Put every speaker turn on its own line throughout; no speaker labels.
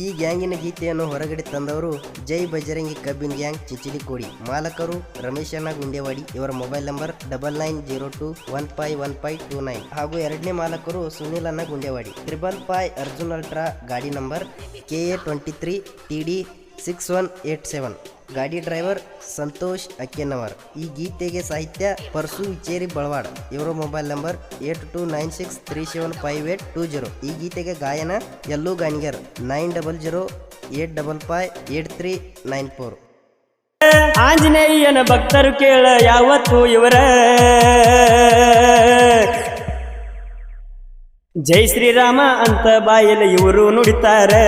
ಈ ಗ್ಯಾಂಗಿನ ಗೀತೆಯನ್ನು ಹೊರಗಡೆ ತಂದವರು ಜೈ ಬಜರಂಗಿ ಕಬ್ಬಿನ್ ಗ್ಯಾಂಗ್ ಚಿಚಿಲಿಕೋಡಿ. ಮಾಲಕರು ರಮೇಶ್ ಅಣ್ಣ ಗುಂಡೇವಾಡಿ, ಇವರ mobile number double nine zero two one five one five two nine ಹಾಗೂ ಎರಡನೇ ಮಾಲಕರು ಸುನಿಲ್ ಅಣ್ಣ Gundewadi. Triple five Arjun ultra ಗಾಡಿ number K A twenty three T D six one eight seven. ಗಾಡಿ ಡ್ರೈವರ್ ಸಂತೋಷ್ ಅಕ್ಕೆನವರ್. ಈ ಗೀತೆಗೆ ಸಾಹಿತ್ಯ ಪರ್ಸು ವಿಚೇರಿ ಬಳ್ವಾಡ. ಇವರ mobile number eight two nine six three seven five eight two zero. ಈ ಗೀತೆಗೆ ಗಾಯನ Yallu Ganigar. Nine double zero eight double five eight three nine four.
ಆಂಜನೇಯನ ಭಕ್ತರು ಕೇಳ ಯಾವತ್ತು ಇವರ? ಜೈ ಶ್ರೀರಾಮ ಅಂತ ಬಾಯಲ್ಲಿ ಇವರು ನುಡಿತಾರೆ.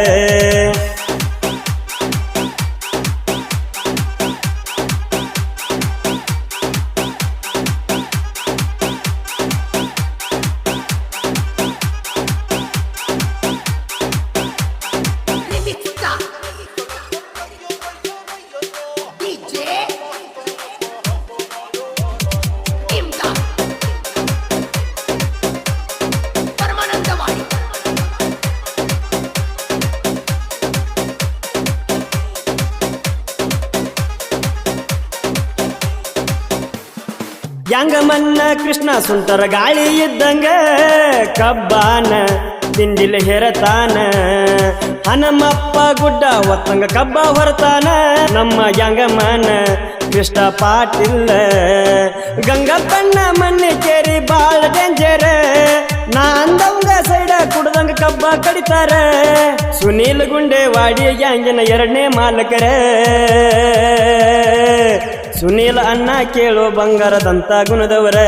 ಯಾಂಗಮನ್ನ ಕೃಷ್ಣ ಸುಂಟರ ಗಾಳಿ ಇದ್ದಂಗ, ಕಬ್ಬಾನ, ತಿಂಡಿಲ ಹೆರತಾನ. ಹನುಮಪ್ಪ ಗುಡ್ಡ ಒತ್ತಂಗ ಕಬ್ಬ ಹೊರತಾನ. ನಮ್ಮ ಯಾಂಗಮನ ಕೃಷ್ಣ ಪಾಟಿಲ್ಲ ಗಂಗಪ್ಪಣ್ಣ ಮಣ್ಣಿ ಕೇರಿ ಬಾಳ ಡೇಂಜರ್ ನಾ ಅಂದವಂಗ ಸೈಡ ಕುಡ್ದಂಗ ಕಬ್ಬ ಕಡಿತಾರ. ಸುನೀಲ್ ಗುಂಡೆ ವಾಡಿ ಗ್ಯಾಂಗಿನ ಎರಡನೇ ಮಾಲಕರ. ಸುನೀಲ್ ಅಣ್ಣ ಕೇಳು ಬಂಗಾರದಂತ ಗುಣದವರ.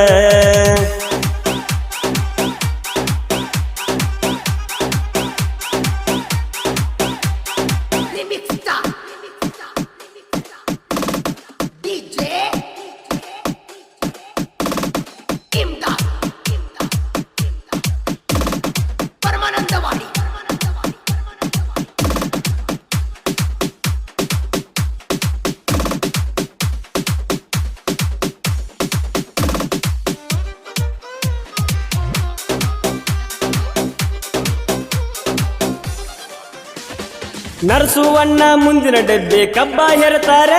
ನರಸುವಣ್ಣ ಮುಂದಿನ ಡಬ್ಬೆ ಕಬ್ಬ ಹೆರತಾರ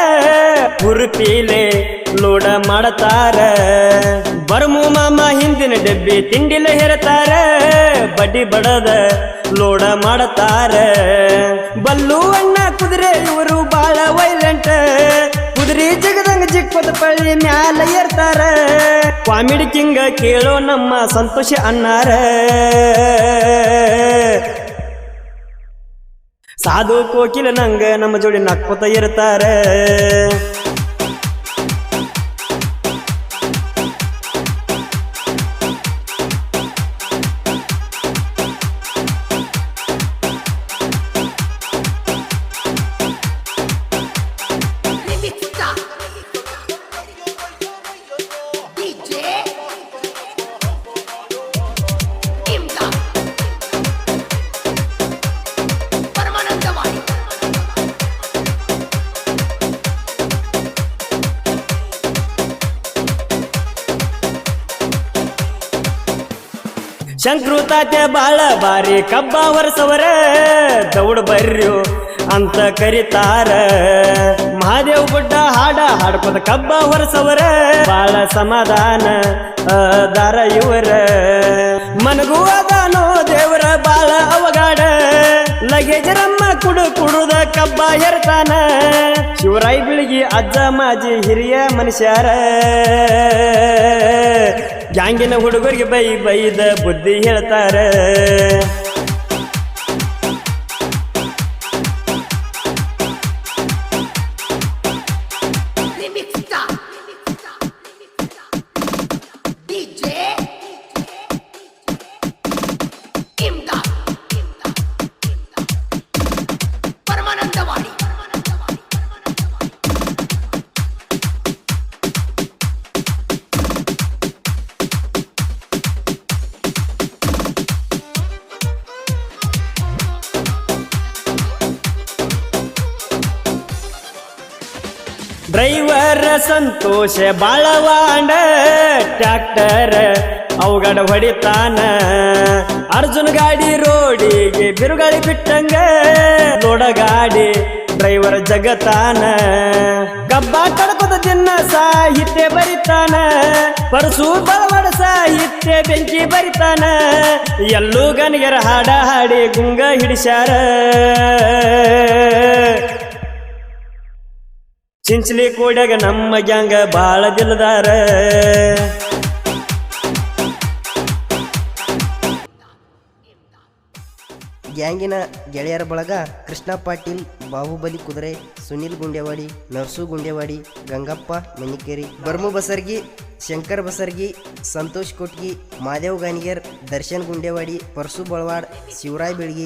ಪೀಲೆ ಲೋಡ ಮಾಡತಾರ. ಬರ್ಮು ಮಾಮ ಹಿಂದಿನ ಡಬ್ಬೆ ತಿಂಡಿಲ ಹೆರತಾರ ಬಡ್ಡಿ ಬಡದ ಲೋಡ ಮಾಡತಾರ. ಬಲ್ಲು ಅಣ್ಣ ಕುದುರೆ ಇವರು ಬಾಳ ವೈಲೆಂಟ್ ಕುದುರೆ ಜಗದಂಗ ಚಿಕ್ಕದ ಪಳ್ಳಿ ಮ್ಯಾಲ ಏರ್ತಾರ. ಕಾಮಿಡಿ ಕಿಂಗ ಕೇಳೋ ನಮ್ಮ ಸಂತೋಷ ಅಣ್ಣಾರ ಸಾಧು ಕೋಕಿಲ ನಂಗ ನಮ್ಮ ಜೋಡಿ ನಕ್ಕೋತ ಇರ್ತಾರ. ಶಂಕ್ರು ತಾತೆ ಬಾಳ ಬಾರಿ ಕಬ್ಬ ಹೊರಸವರ ದೌಡ್ ಬರ್ರಿ ಅಂತ ಕರಿತಾರ. ಮಹಾದೇವ್ ಗುಡ್ಡ ಹಾಡ ಹಾಡ್ಪದ ಕಬ್ಬ ಹೊರಸವರ ಬಾಳ ಸಮಾಧಾನ ದಾರ ಇವರ. ಮನಗೂ ಅದಾನೋ ದೇವರ ಬಾಳ ಅವಗಾಡ, ಲಗೇಜರಮ್ಮ ಕುಡು ಕುಡುದ ಕಬ್ಬ ಹೆರ್ತಾನ ಶಿವರಾಯ್ ಬಿಳಿಗಿ ಅಜ್ಜ ಮಾಜಿ ಹಿರಿಯ ಮನುಷ್ಯರ. ಗ್ಯಾಂಗಿನ ಹುಡುಗರಿಗೆ ಬೈ ಬೈದ ಬುದ್ಧಿ ಹೇಳ್ತಾರ. ಡ್ರೈವರ್ ಸಂತೋಷ ಬಾಳವಾಂಡ ಟ್ರ್ಯಾಕ್ಟರ್ ಅವಗಡ ಹೊಡಿತಾನ. ಅರ್ಜುನ್ ಗಾಡಿ ರೋಡಿಗೆ ಬಿರುಗಾಳಿ ಬಿಟ್ಟಂಗ ಡ್ರೈವರ್ ಜಗತಾನ. ಕಬ್ಬ ಕಡಪದ ತಿನ್ನ ಸಾಹಿತ್ಯ ಬರಿತಾನ, ಪರಸು ಬಲವಾಡ ಸಾಹಿತ್ಯ ಬೆಂಕಿ ಬರಿತಾನ. ಎಲ್ಲೂ ಗನಿಗರ ಹಾಡ ಹಾಡಿ ಗುಂಗ ಹಿಡಿಸ್ಯಾರ. ಚಿಂಚಲಿ ಕೋಡ್ಯಾಗ ನಮ್ಮ ಗ್ಯಾಂಗ ಬಾಳ ದಿಲ್ದಾರ.
ಗ್ಯಾಂಗಿನ ಗೆಳೆಯರ ಬಳಗ ಕೃಷ್ಣ ಪಾಟೀಲ್, ಬಾಹುಬಲಿ ಕುದುರೆ, ಸುನಿಲ್ ಗುಂಡೆವಾಡಿ ನರ್ಸು ಗುಂಡೆವಾಡಿ ಗಂಗಪ್ಪ ಮೆನಿಕೇರಿ, ಬರ್ಮು ಬಸರ್ಗಿ, ಶಂಕರ್ ಬಸರ್ಗಿ, ಸಂತೋಷ್ ಕೊಟ್ಗಿ, ಮಾದೇವ್ ಗಾನಿಗೇರ್, ದರ್ಶನ್ ಗುಂಡೆವಾಡಿ ಪರ್ಸು ಬಳವಾಡ್, ಶಿವರಾಯ್ ಬೆಳಗಿ.